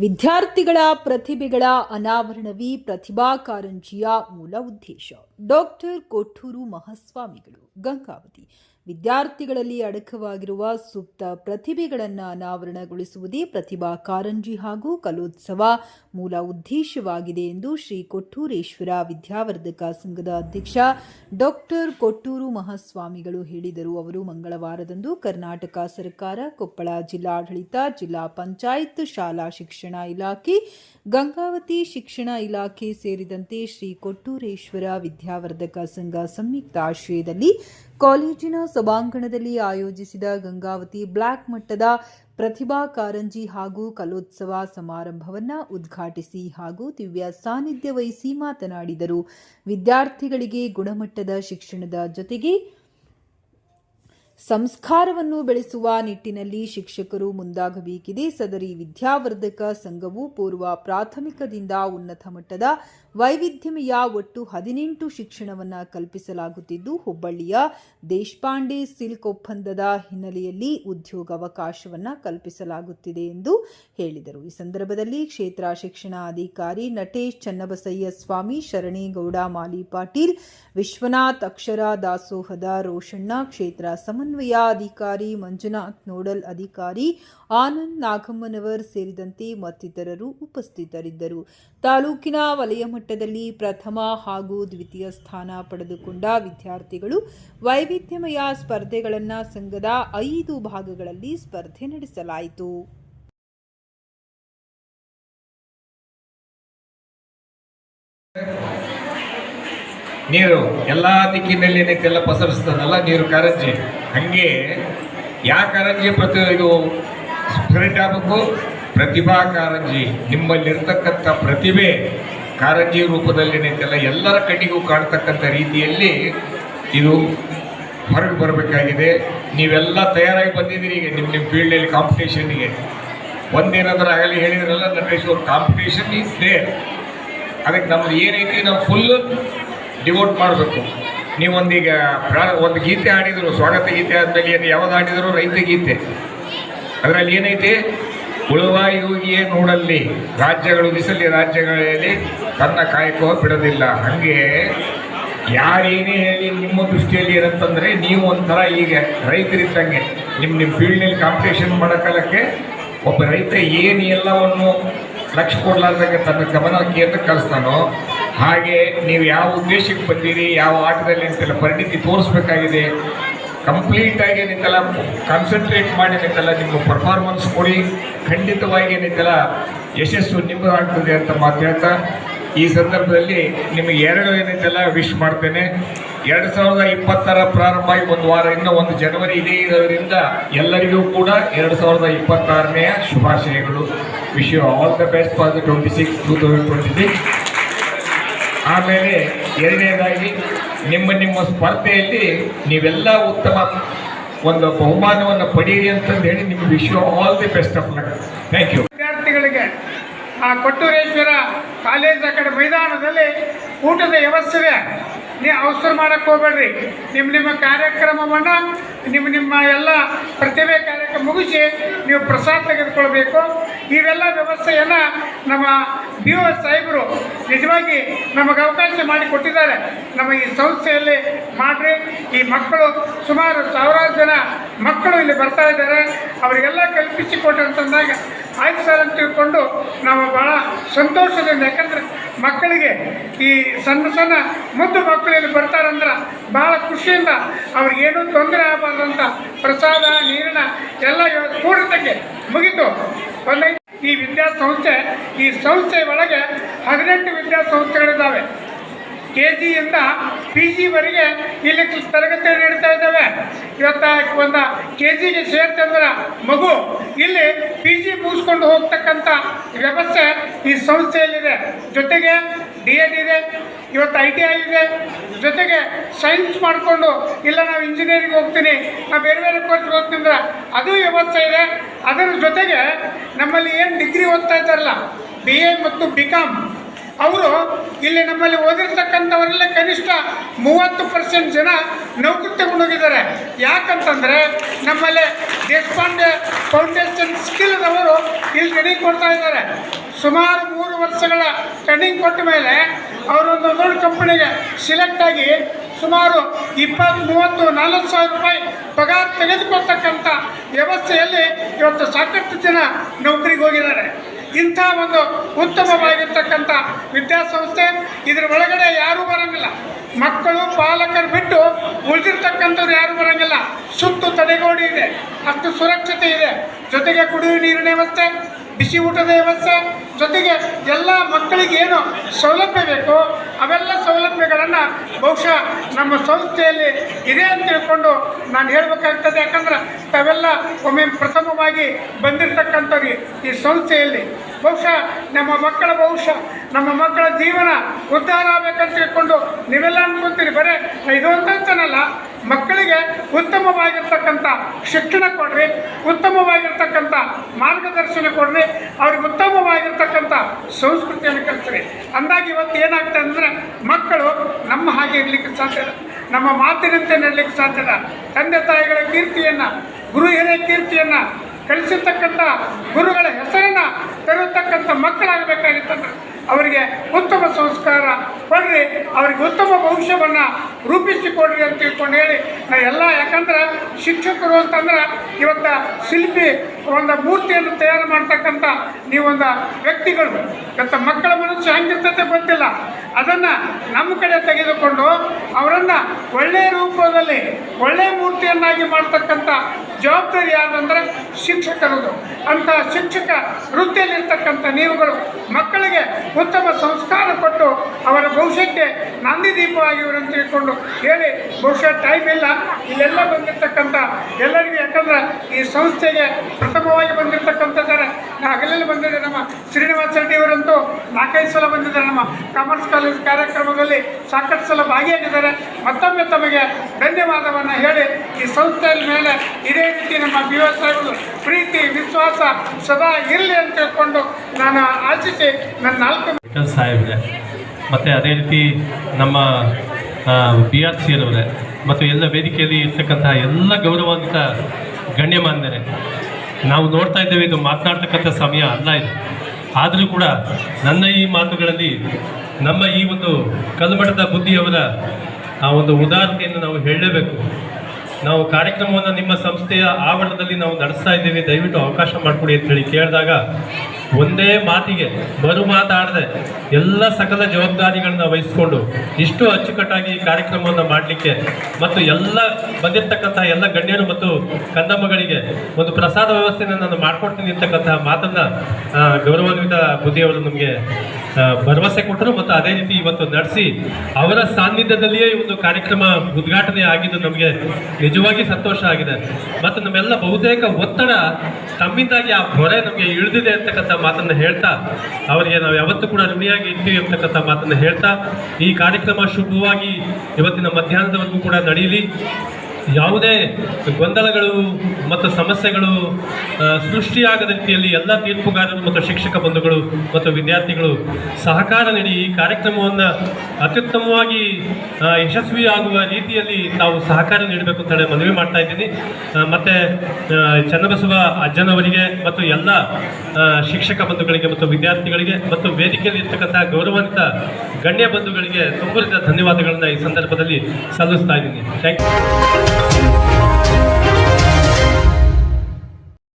ವಿದ್ಯಾರ್ಥಿಗಳ ಪ್ರತಿಭೆಗಳ ಅನಾವರಣವೇ ಪ್ರತಿಭಾ ಕಾರಂಜಿಯ ಮೂಲ ಉದ್ದೇಶ. ಡಾಕ್ಟರ್ ಕೊಟ್ಟೂರು ಮಹಾಸ್ವಾಮಿಗಳು ಗಂಗಾವತಿ. ವಿದ್ಯಾರ್ಥಿಗಳಲ್ಲಿ ಅಡಕವಾಗಿರುವ ಸೂಕ್ತ ಪ್ರತಿಭೆಗಳನ್ನು ಅನಾವರಣಗೊಳಿಸುವುದೇ ಪ್ರತಿಭಾ ಕಾರಂಜಿ ಹಾಗೂ ಕಲೋತ್ಸವ ಮೂಲ ಉದ್ದೇಶವಾಗಿದೆ ಎಂದು ಶ್ರೀ ಕೊಟ್ಟೂರೇಶ್ವರ ವಿದ್ಯಾವರ್ಧಕ ಸಂಘದ ಅಧ್ಯಕ್ಷ ಡಾಕ್ಟರ್ ಕೊಟ್ಟೂರು ಮಹಾಸ್ವಾಮಿಗಳು ಹೇಳಿದರು. ಅವರು ಮಂಗಳವಾರದಂದು ಕರ್ನಾಟಕ ಸರ್ಕಾರ, ಕೊಪ್ಪಳ ಜಿಲ್ಲಾಡಳಿತ, ಜಿಲ್ಲಾ ಪಂಚಾಯತ್, ಶಾಲಾ ಶಿಕ್ಷಣ ಇಲಾಖೆ, ಗಂಗಾವತಿ ಶಿಕ್ಷಣ ಇಲಾಖೆ ಸೇರಿದಂತೆ ಶ್ರೀ ಕೊಟ್ಟೂರೇಶ್ವರ ವಿದ್ಯಾವರ್ಧಕ ಸಂಘ ಸಂಯುಕ್ತ ಆಶ್ರಯದಲ್ಲಿ ಕಾಲೇಜಿನ ಸಭಾಂಗಣದಲ್ಲಿ ಆಯೋಜಿಸಿದ ಗಂಗಾವತಿ ಬ್ಲ್ಯಾಕ್ ಮಟ್ಟದ ಪ್ರತಿಭಾ ಕಾರಂಜಿ ಹಾಗೂ ಕಲೋತ್ಸವ ಸಮಾರಂಭವನ್ನು ಉದ್ಘಾಟಿಸಿ ಹಾಗೂ ದಿವ್ಯ ಸಾನ್ನಿಧ್ಯ ವಹಿಸಿ ಮಾತನಾಡಿದರು. ವಿದ್ಯಾರ್ಥಿಗಳಿಗೆ ಗುಣಮಟ್ಟದ ಶಿಕ್ಷಣದ ಜೊತೆಗೆ ಸಂಸ್ಕಾರವನ್ನು ಬೆಳೆಸುವ ನಿಟ್ಟಿನಲ್ಲಿ ಶಿಕ್ಷಕರು ಮುಂದಾಗಬೇಕಿದೆ. ಸದರಿ ವಿದ್ಯಾವರ್ಧಕ ಸಂಘವು ಪೂರ್ವ ಪ್ರಾಥಮಿಕದಿಂದ ಉನ್ನತ ಮಟ್ಟದ ವೈವಿಧ್ಯಮಯ ಒಟ್ಟು ಹದಿನೆಂಟು ಶಿಕ್ಷಣವನ್ನು ಕಲ್ಪಿಸಲಾಗುತ್ತಿದ್ದು, ಹುಬ್ಬಳ್ಳಿಯ ದೇಶಪಾಂಡೆ ಸಿಲ್ಕ್ ಒಪ್ಪಂದದ ಹಿನ್ನೆಲೆಯಲ್ಲಿ ಉದ್ಯೋಗಾವಕಾಶವನ್ನು ಕಲ್ಪಿಸಲಾಗುತ್ತಿದೆ ಎಂದು ಹೇಳಿದರು. ಈ ಸಂದರ್ಭದಲ್ಲಿ ಕ್ಷೇತ್ರ ಶಿಕ್ಷಣ ಅಧಿಕಾರಿ ನಟೇಶ್ ಚನ್ನಬಸಯ್ಯ ಸ್ವಾಮಿ, ಶರಣೇಗೌಡ ಮಾಲಿ ಪಾಟೀಲ್, ವಿಶ್ವನಾಥ್ ಅಕ್ಷರ ದಾಸೋಹದ ರೋಷಣ್ಣ, ಕ್ಷೇತ್ರ ಸಮನ್ವಯ ಅಧಿಕಾರಿ ಮಂಜುನಾಥ್, ನೋಡಲ್ ಅಧಿಕಾರಿ ಆನಂದ್ ನಾಗಮ್ಮನವರ್ ಸೇರಿದಂತೆ ಮತ್ತಿತರರು ಉಪಸ್ಥಿತರಿದ್ದರು. ತಾಲೂಕಿನ ವಲಯ ಮಟ್ಟದಲ್ಲಿ ಪ್ರಥಮ ಹಾಗೂ ದ್ವಿತೀಯ ಸ್ಥಾನ ಪಡೆದುಕೊಂಡ ವಿದ್ಯಾರ್ಥಿಗಳು ವೈವಿಧ್ಯಮಯ ಸ್ಪರ್ಧೆಗಳನ್ನು ಸಂಘದ ಐದು ಭಾಗಗಳಲ್ಲಿ ಸ್ಪರ್ಧೆ ನಡೆಸಲಾಯಿತು. ನೀರು ಎಲ್ಲ ದಿಕ್ಕಿನಲ್ಲಿ ಏನೈತೆಲ್ಲ ಪಸರಿಸ್ತದಲ್ಲ ನೀರು ಕಾರಂಜಿ. ಹಂಗೆ ಯಾ ಕಾರಂಜಿ ಪ್ರತಿ ಇದು ಸ್ಪ್ರೆಡ್ ಆಗಬೇಕು? ಪ್ರತಿಭಾ ಕಾರಂಜಿ. ನಿಮ್ಮಲ್ಲಿರ್ತಕ್ಕಂಥ ಪ್ರತಿಭೆ ಕಾರಂಜಿ ರೂಪದಲ್ಲಿ ನಿಂತಲ್ಲ ಎಲ್ಲರ ಕಣ್ಣಿಗೂ ಕಾಣ್ತಕ್ಕಂಥ ರೀತಿಯಲ್ಲಿ ಇದು ಹೊರಗೆ ಬರಬೇಕಾಗಿದೆ. ನೀವೆಲ್ಲ ತಯಾರಾಗಿ ಬಂದಿದ್ದೀರಿ. ಈಗ ನಿಮ್ಮ ನಿಮ್ಮ ಫೀಲ್ಡಲ್ಲಿ ಕಾಂಪಿಟೇಷನ್ಗೆ ಒಂದೇನಾದರೂ ಆಗಲಿ ಹೇಳಿದ್ರಲ್ಲ, ನಟೇಶ್ ಕಾಂಪಿಟೇಷನ್ ಕಾಂಪಿಟೇಷನ್ ಇದೆ ಅದಕ್ಕೆ ನಮ್ದು ಏನೈತಿ, ನಾವು ಫುಲ್ಲು ಡಿವೋಟ್ ಮಾಡಬೇಕು. ನೀವೊಂದೀಗ ಪ್ರಾ, ಒಂದು ಗೀತೆ ಆಡಿದರು ಸ್ವಾಗತ ಗೀತೆ ಆದಮೇಲೆ ಏನು ಯಾವ್ದು ಆಡಿದರೂ ರೈತ ಗೀತೆ. ಅದರಲ್ಲಿ ಏನೈತಿ? ಉಳುವ ಯೋಗಿಯೇ ನೋಡಲ್ಲಿ ರಾಜ್ಯಗಳು ಬಿಸಿಲಿ ರಾಜ್ಯಗಳಲ್ಲಿ ತನ್ನ ಕಾಯಕವ ಬಿಡೋದಿಲ್ಲ. ಹಾಗೆ ಯಾರೇನೇ ಹೇಳಿ ನಿಮ್ಮ ದೃಷ್ಟಿಯಲ್ಲಿ ಏನಂತಂದರೆ ನೀವು ಒಂಥರ ಈಗ ರೈತರಿದ್ದಂಗೆ. ನಿಮ್ಮ ನಿಮ್ಮ ಫೀಲ್ಡ್ನಲ್ಲಿ ಕಾಂಪಿಟೇಷನ್ ಮಾಡೋಕ್ಕಲ್ಲಕ್ಕೆ ಒಬ್ಬ ರೈತ ಏನು ಎಲ್ಲವನ್ನು ಲಕ್ಷ ಕೊಡಲಾರ್ದಂಗೆ ತನ್ನ ಗಮನಕ್ಕೆ ಅಂತ ಕಲಿಸ್ತಾನೋ, ಹಾಗೆ ನೀವು ಯಾವ ಉದ್ದೇಶಕ್ಕೆ ಬಂದಿರಿ, ಯಾವ ಆಟದಲ್ಲಿ ಅಂತೆಲ್ಲ ಪರಿಣಿತಿ ತೋರಿಸ್ಬೇಕಾಗಿದೆ. ಕಂಪ್ಲೀಟಾಗಿ ಏನೈತಲ್ಲ ಕಾನ್ಸಂಟ್ರೇಟ್ ಮಾಡಿ ಏನಿತ್ತಲ್ಲ ನಿಮ್ಮ ಪರ್ಫಾರ್ಮೆನ್ಸ್ ಕೊಡಿ. ಖಂಡಿತವಾಗಿ ಏನೈತಲ್ಲ ಯಶಸ್ಸು ನಿಮ್ಮದು ಆಗ್ತದೆ ಅಂತ ಮಾತು ಹೇಳ್ತಾ. ಈ ಸಂದರ್ಭದಲ್ಲಿ ನಿಮಗೆ ಎರಡು ಏನೈತಲ್ಲ ವಿಶ್ ಮಾಡ್ತೇನೆ. ಎರಡು ಸಾವಿರದ ಇಪ್ಪತ್ತರ ಪ್ರಾರಂಭ ಆಗಿ ಒಂದು ವಾರ, ಇನ್ನೂ ಒಂದು ಜನವರಿ ಇದೇ ಇರೋದ್ರಿಂದ ಎಲ್ಲರಿಗೂ ಕೂಡ ಎರಡು ಸಾವಿರದ ಇಪ್ಪತ್ತಾರನೆಯ ಶುಭಾಶಯಗಳು. Wish you all the best for the twenty six two thousand twenty six ಆಮೇಲೆ ಎರಡನೇದಾಗಿ ನಿಮ್ಮ ನಿಮ್ಮ ಸ್ಪರ್ಧೆಯಲ್ಲಿ ನೀವೆಲ್ಲ ಉತ್ತಮ ಒಂದು ಬಹುಮಾನವನ್ನು ಪಡೀರಿ ಅಂತಂದು ಹೇಳಿ ನಿಮ್ಗೆ wish you all the best of luck thank you ವಿದ್ಯಾರ್ಥಿಗಳಿಗೆ ಆ ಕೊಟ್ಟೂರೇಶ್ವರ ಕಾಲೇಜ್ ಆ ಕಡೆ ಮೈದಾನದಲ್ಲಿ ಊಟದ ವ್ಯವಸ್ಥೆ ನೀವು ಅವಸರ ಮಾಡಕ್ಕೆ ಹೋಗ್ಬೇಡ್ರಿ. ನಿಮ್ಮ ನಿಮ್ಮ ಕಾರ್ಯಕ್ರಮವನ್ನು ನಿಮ್ಮ ನಿಮ್ಮ ಎಲ್ಲ ಪ್ರತಿಭೆ ಕಾರ್ಯಕ್ರಮ ಮುಗಿಸಿ ನೀವು ಪ್ರಸಾದ ತೆಗೆದುಕೊಳ್ಬೇಕು. ಇವೆಲ್ಲ ವ್ಯವಸ್ಥೆಯನ್ನು ನಮ್ಮ ಬಿ ಒ ಸಾಹೇಬರು ನಿಜವಾಗಿ ನಮಗೆ ಅವಕಾಶ ಮಾಡಿಕೊಟ್ಟಿದ್ದಾರೆ ನಮ್ಮ ಈ ಸಂಸ್ಥೆಯಲ್ಲಿ ಮಾಡಿರಿ. ಈ ಮಕ್ಕಳು ಸುಮಾರು ಸಾವಿರಾರು ಜನ ಮಕ್ಕಳು ಇಲ್ಲಿ ಬರ್ತಾ ಇದ್ದಾರೆ. ಅವರಿಗೆಲ್ಲ ಕಲ್ಪಿಸಿಕೊಟ್ಟಂತಂದಾಗ ಆಯ್ತು ಸರ್ ಅಂತ ತಿಳ್ಕೊಂಡು ನಾವು ಭಾಳ ಸಂತೋಷದಿಂದ ಯಾಕಂದರೆ ಮಕ್ಕಳಿಗೆ ಈ ಸಣ್ಣ ಸಣ್ಣ ಮುದ್ದು ಮಕ್ಕಳು ಇಲ್ಲಿ ಬರ್ತಾರಂದ್ರೆ ಭಾಳ ಖುಷಿಯಿಂದ ಅವ್ರಿಗೇನೂ ತೊಂದರೆ ಆಗಬಾರ್ದಂಥ ಪ್ರಸಾದ, ನೀರಿನ ಎಲ್ಲ ಪೂರ್ಣತೆಗೆ ಮುಗಿತು. ಒಂದೈದು ಈ ವಿದ್ಯಾಸಂಸ್ಥೆ, ಈ ಸಂಸ್ಥೆ ಒಳಗೆ ಹದಿನೆಂಟು ವಿದ್ಯಾಸಂಸ್ಥೆಗಳಿದ್ದಾವೆ. ಕೆ ಜಿಯಿಂದ ಪಿ ಜಿವರೆಗೆ ಇಲ್ಲಿ ತರಗತಿ ನಡೀತಾ ಇದ್ದಾವೆ. ಇವತ್ತ ಒಂದು ಕೆ ಜಿಗೆ ಸೇರ್ತಂದ್ರೆ ಮಗು ಇಲ್ಲಿ ಪಿ ಜಿ ಮುಗಿಸ್ಕೊಂಡು ಹೋಗ್ತಕ್ಕಂಥ ವ್ಯವಸ್ಥೆ ಈ ಸಂಸ್ಥೆಯಲ್ಲಿದೆ. ಜೊತೆಗೆ ಡಿ ಎಡ್ ಇದೆ, ಇವತ್ತು ಐ ಟಿ ಐ ಇದೆ. ಜೊತೆಗೆ ಸೈನ್ಸ್ ಮಾಡಿಕೊಂಡು ಇಲ್ಲ, ನಾವು ಇಂಜಿನಿಯರಿಂಗ್ ಹೋಗ್ತೀನಿ. ನಾವು ಬೇರೆ ಬೇರೆ ಕೋರ್ಸ್ಗೆ ಹೋಗ್ತೀನಿ ಅದು ವ್ಯವಸ್ಥೆ ಇದೆ. ಅದರ ಜೊತೆಗೆ ನಮ್ಮಲ್ಲಿ ಏನು ಡಿಗ್ರಿ ಓದ್ತಾ ಇದ್ದಾರಲ್ಲ ಬಿ ಎ ಮತ್ತು ಬಿ ಕಾಮ್ ಅವರು ಇಲ್ಲಿ ನಮ್ಮಲ್ಲಿ ಓದಿರ್ತಕ್ಕಂಥವರೆಲ್ಲ ಕನಿಷ್ಠ ಮೂವತ್ತು ಪರ್ಸೆಂಟ್ ಜನ ನೌಕರಿ ತಗೊಂಡೋಗಿದ್ದಾರೆ ಯಾಕಂತಂದರೆ ನಮ್ಮಲ್ಲಿ ದೇಶಪಾಂಡೆ ಫೌಂಡೇಶನ್ ಸ್ಕಿಲ್ದವರು ಇಲ್ಲಿ ಟ್ರೈನಿಂಗ್ ಕೊಡ್ತಾ ಇದ್ದಾರೆ. ಸುಮಾರು ಮೂರು ವರ್ಷಗಳ ಟ್ರೈನಿಂಗ್ ಕೊಟ್ಟ ಮೇಲೆ ಅವರೊಂದು ದೊಡ್ಡ ಕಂಪನಿಗೆ ಸಿಲೆಕ್ಟ್ ಆಗಿ ಸುಮಾರು ಇಪ್ಪತ್ತು ಮೂವತ್ತು ನಲವತ್ತು ಸಾವಿರ ರೂಪಾಯಿ ಪಗಾರ ತೆಗೆದುಕೊಳ್ತಕ್ಕಂಥ ವ್ಯವಸ್ಥೆಯಲ್ಲಿ ಇವತ್ತು ಸಾಕಷ್ಟು ಜನ ನೌಕರಿಗೆ ಹೋಗಿದ್ದಾರೆ. ಇಂಥ ಒಂದು ಉತ್ತಮವಾಗಿರ್ತಕ್ಕಂಥ ವಿದ್ಯಾಸಂಸ್ಥೆ ಇದರ ಒಳಗಡೆ ಯಾರೂ ಬರೋಂಗಿಲ್ಲ. ಮಕ್ಕಳು, ಪಾಲಕರು ಬಿಟ್ಟು ಉಳಿದಿರ್ತಕ್ಕಂಥವ್ರು ಯಾರು ಬರಂಗಿಲ್ಲ. ಸುತ್ತು ತಡೆಗೋಡಿ ಇದೆ, ಅಷ್ಟು ಸುರಕ್ಷತೆ ಇದೆ. ಜೊತೆಗೆ ಕುಡಿಯುವ ನೀರಿನ ವ್ಯವಸ್ಥೆ ಬಿಸಿ ಊಟದ ವ್ಯವಸ್ಥೆ, ಜೊತೆಗೆ ಎಲ್ಲ ಮಕ್ಕಳಿಗೆ ಏನು ಸೌಲಭ್ಯ ಬೇಕು ಅವೆಲ್ಲ ಸೌಲಭ್ಯಗಳನ್ನು ಬಹುಶಃ ನಮ್ಮ ಸಂಸ್ಥೆಯಲ್ಲಿ ಇದೆ ಅಂತ ತಿಳ್ಕೊಂಡು ನಾನು ಹೇಳಬೇಕಾಗ್ತದೆ. ಯಾಕಂದ್ರೆ ತಾವೆಲ್ಲ ಒಮ್ಮೆ ಪ್ರಥಮವಾಗಿ ಬಂದಿರತಕ್ಕಂಥವ್ರಿಗೆ ಈ ಸಂಸ್ಥೆಯಲ್ಲಿ ಬಹುಶಃ ನಮ್ಮ ಮಕ್ಕಳ ಬಹುಶಃ ನಮ್ಮ ಮಕ್ಕಳ ಜೀವನ ಉದ್ಧಾರ ಆಗಬೇಕಂತ ತಿಳ್ಕೊಂಡು ನೀವೆಲ್ಲ ಅನ್ಕೊಂತೀರಿ. ಬರೇ ಇದು ಅಂತನಲ್ಲ. ಮಕ್ಕಳಿಗೆ ಉತ್ತಮವಾಗಿರ್ತಕ್ಕಂಥ ಶಿಕ್ಷಣ ಕೊಡ್ರಿ, ಉತ್ತಮವಾಗಿರ್ತಕ್ಕಂಥ ಮಾರ್ಗದರ್ಶನ ಕೊಡ್ರಿ, ಅವ್ರಿಗೆ ಉತ್ತಮವಾಗಿರ್ತಕ್ಕಂಥ ಸಂಸ್ಕೃತಿಯನ್ನು ಕಲಿಸ್ರಿ ಅಂದಾಗ ಇವತ್ತು ಏನಾಗ್ತದೆ ಅಂದರೆ ಮಕ್ಕಳು ನಮ್ಮ ಹಾಗೆ ಇರಲಿಕ್ಕೆ ಸಾಧ್ಯ ಇಲ್ಲ. ನಮ್ಮ ಮಾತಿನಂತೆ ನಡಲಿಕ್ಕೆ ಸಾಧ್ಯ ಇಲ್ಲ. ತಂದೆ ತಾಯಿಗಳ ಕೀರ್ತಿಯನ್ನು, ಗುರು ಹಿರಿಯ ಕೀರ್ತಿಯನ್ನು ಕಳಿಸಿರ್ತಕ್ಕಂಥ ಗುರುಗಳ ಹೆಸರನ್ನು ತರತಕ್ಕಂಥ ಮಕ್ಕಳಾಗಬೇಕಾಗಿತ್ತಂದ್ರೆ ಅವರಿಗೆ ಉತ್ತಮ ಸಂಸ್ಕಾರ ಕೊಡ್ರಿ, ಅವರಿಗೆ ಉತ್ತಮ ಭವಿಷ್ಯವನ್ನು ರೂಪಿಸಿಕೊಡ್ರಿ ಅಂತ ತಿಳ್ಕೊಂಡು ಹೇಳಿ. ನಾ ಎಲ್ಲ ಯಾಕಂದ್ರೆ ಶಿಕ್ಷಕರು ಅಂತಂದ್ರೆ ಇವತ್ತು ಶಿಲ್ಪಿ ಒಂದು ಮೂರ್ತಿಯನ್ನು ತಯಾರು ಮಾಡ್ತಕ್ಕಂಥ ನೀವೊಂದು ವ್ಯಕ್ತಿಗಳು. ಇವತ್ತು ಮಕ್ಕಳ ಮನಸ್ಸು ಹೆಂಗಿರ್ತೈತೆ ಗೊತ್ತಿಲ್ಲ. ಅದನ್ನು ನಮ್ಮ ಕಡೆ ತೆಗೆದುಕೊಂಡು ಅವರನ್ನು ಒಳ್ಳೆಯ ರೂಪದಲ್ಲಿ ಒಳ್ಳೆಯ ಮೂರ್ತಿಯನ್ನಾಗಿ ಮಾಡ್ತಕ್ಕಂಥ ಜವಾಬ್ದಾರಿ ಯಾರಂದ್ರೆ ಶಿಕ್ಷಕರದು ಅಂತ ಶಿಕ್ಷಕ ವೃತ್ತಿಯಲ್ಲಿರ್ತಕ್ಕಂಥ ನೀವುಗಳು ಮಕ್ಕಳಿಗೆ ಉತ್ತಮ ಸಂಸ್ಕಾರ ಕೊಟ್ಟು ಅವರ ಭವಿಷ್ಯಕ್ಕೆ ನಂದಿ ದೀಪವಾಗಿವರು ಅಂತ ತಿಳ್ಕೊಂಡು ಹೇಳಿ, ಬಹುಶಃ ಟೈಮ್ ಇಲ್ಲ. ಇಲ್ಲೆಲ್ಲ ಬಂದಿರತಕ್ಕಂಥ ಎಲ್ಲರಿಗೂ ಯಾಕಂದ್ರೆ ಈ ಸಂಸ್ಥೆಗೆ ಪ್ರಥಮವಾಗಿ ಬಂದಿರತಕ್ಕಂಥದ್ದಾರೆ ಹಗಲಲ್ಲಿ ಬಂದಿದೆ ನಮ್ಮ ಶ್ರೀನಿವಾಸ ರೆಡ್ಡಿಯವರಂತೂ ನಾಲ್ಕೈದು ಸಲ ಬಂದಿದ್ದಾರೆ ನಮ್ಮ ಕಾಮರ್ಸ್ ಕಾಲೇಜ್ ಕಾರ್ಯಕ್ರಮದಲ್ಲಿ ಸಾಕಷ್ಟು ಸಲ ಭಾಗಿಯಾಗಿದ್ದಾರೆ. ಮತ್ತೊಮ್ಮೆ ತಮಗೆ ಧನ್ಯವಾದವನ್ನು ಹೇಳಿ ಈ ಸಂಸ್ಥೆಯ ಮೇಲೆ ಇದೇ ರೀತಿ ನಮ್ಮ ಬಿ ಎಸ್ ಪ್ರೀತಿ, ವಿಶ್ವಾಸ ಸದಾ ಇರಲಿ ಅಂತ ಹೇಳ್ಕೊಂಡು ನಾನು ಆಶಿಸಿ ನನ್ನ ನಾಲ್ಕು ಸಾಹೇಬ್ರೆ, ಮತ್ತು ಅದೇ ರೀತಿ ನಮ್ಮ ಬಿ ಆರ್ ಸಿ ಮತ್ತು ಎಲ್ಲ ವೇದಿಕೆಯಲ್ಲಿ ಇರ್ತಕ್ಕಂತಹ ಎಲ್ಲ ಗೌರವಾನ್ವಿತ ಗಣ್ಯಮಾನ್ಯರೇ ನಾವು ನೋಡ್ತಾ ಇದ್ದೇವೆ ಇದು ಮಾತನಾಡ್ತಕ್ಕಂಥ ಸಮಯ ಅಲ್ಲ ಇದು. ಆದರೂ ಕೂಡ ನನ್ನ ಈ ಮಾತುಗಳಲ್ಲಿ ನಮ್ಮ ಈ ಒಂದು ಕಲ್ಮಠದ ಬುದ್ಧಿಯವರ ಆ ಒಂದು ಉದಾಹರಣೆಯನ್ನು ನಾವು ಹೇಳಲೇಬೇಕು. ನಾವು ಕಾರ್ಯಕ್ರಮವನ್ನು ನಿಮ್ಮ ಸಂಸ್ಥೆಯ ಆವರಣದಲ್ಲಿ ನಾವು ನಡೆಸ್ತಾ ಇದ್ದೇವೆ, ದಯವಿಟ್ಟು ಅವಕಾಶ ಮಾಡಿಕೊಡಿ ಅಂತೇಳಿ ಕೇಳಿದಾಗ ಒಂದೇ ಮಾತಿಗೆ ಮರು ಮಾತಾಡದೆ ಎಲ್ಲ ಸಕಲ ಜವಾಬ್ದಾರಿಗಳನ್ನ ವಹಿಸಿಕೊಂಡು ಇಷ್ಟು ಅಚ್ಚುಕಟ್ಟಾಗಿ ಈ ಕಾರ್ಯಕ್ರಮವನ್ನು ಮಾಡಲಿಕ್ಕೆ ಮತ್ತು ಎಲ್ಲ ಬಂದಿರತಕ್ಕಂತಹ ಎಲ್ಲ ಗಣ್ಯರು ಮತ್ತು ಕಂದಮ್ಮಗಳಿಗೆ ಒಂದು ಪ್ರಸಾದ ವ್ಯವಸ್ಥೆಯನ್ನು ನಾನು ಮಾಡ್ಕೊಡ್ತೀನಿ ಅಂತಕ್ಕಂತಹ ಮಾತನ್ನ ಗೌರವಾನ್ವಿತ ಬುದ್ಧಿಯವರು ನಮಗೆ ಭರವಸೆ ಕೊಟ್ಟರು ಮತ್ತು ಅದೇ ರೀತಿ ಇವತ್ತು ನಡೆಸಿ ಅವರ ಸಾನ್ನಿಧ್ಯದಲ್ಲಿಯೇ ಈ ಒಂದು ಕಾರ್ಯಕ್ರಮ ಉದ್ಘಾಟನೆ ಆಗಿದ್ದು ನಮಗೆ ನಿಜವಾಗಿ ಸಂತೋಷ ಆಗಿದೆ. ಮತ್ತು ನಮ್ಮೆಲ್ಲ ಬಹುತೇಕ ಒತ್ತಡ ತಮ್ಮಿಂದಾಗಿ ಆ ಹೊರೆ ನಮಗೆ ಇಳಿದಿದೆ ಅಂತಕ್ಕಂಥ ಮಾತನ್ನು ಹೇಳ್ತಾ, ಅವರಿಗೆ ನಾವು ಯಾವತ್ತೂ ಕೂಡ ಋಣಿಯಾಗಿ ಇರ್ತೀವಿ ಅಂತಕ್ಕಂಥ ಮಾತನ್ನು ಹೇಳ್ತಾ, ಈ ಕಾರ್ಯಕ್ರಮ ಶುಭವಾಗಿ ಇವತ್ತಿನ ಮಧ್ಯಾಹ್ನದವರೆಗೂ ಕೂಡ ನಡೆಯಲಿ ಯಾವುದೇ ಗೊಂದಲಗಳು ಮತ್ತು ಸಮಸ್ಯೆಗಳು ಸೃಷ್ಟಿಯಾಗದ ರೀತಿಯಲ್ಲಿ ಎಲ್ಲ ತೀರ್ಪುಗಾರರು ಮತ್ತು ಶಿಕ್ಷಕ ಬಂಧುಗಳು ಮತ್ತು ವಿದ್ಯಾರ್ಥಿಗಳು ಸಹಕಾರ ನೀಡಿ ಈ ಕಾರ್ಯಕ್ರಮವನ್ನು ಅತ್ಯುತ್ತಮವಾಗಿ ಯಶಸ್ವಿಯಾಗುವ ರೀತಿಯಲ್ಲಿ ತಾವು ಸಹಕಾರ ನೀಡಬೇಕು ಅಂತ ಹೇಳಿ ಮನವಿ ಮಾಡ್ತಾ ಇದ್ದೀನಿ. ಮತ್ತು ಚನ್ನಬಸವ ಅಜ್ಜನವರಿಗೆ ಮತ್ತು ಎಲ್ಲ ಶಿಕ್ಷಕ ಬಂಧುಗಳಿಗೆ ಮತ್ತು ವಿದ್ಯಾರ್ಥಿಗಳಿಗೆ ಮತ್ತು ವೇದಿಕೆಯಲ್ಲಿ ಇರ್ತಕ್ಕಂಥ ಗೌರವಾನ್ವಿತ ಗಣ್ಯ ಬಂಧುಗಳಿಗೆ ತುಂಬುರಿದ ಧನ್ಯವಾದಗಳನ್ನು ಈ ಸಂದರ್ಭದಲ್ಲಿ ಸಲ್ಲಿಸ್ತಾ ಇದ್ದೀನಿ. Thank you Thank you.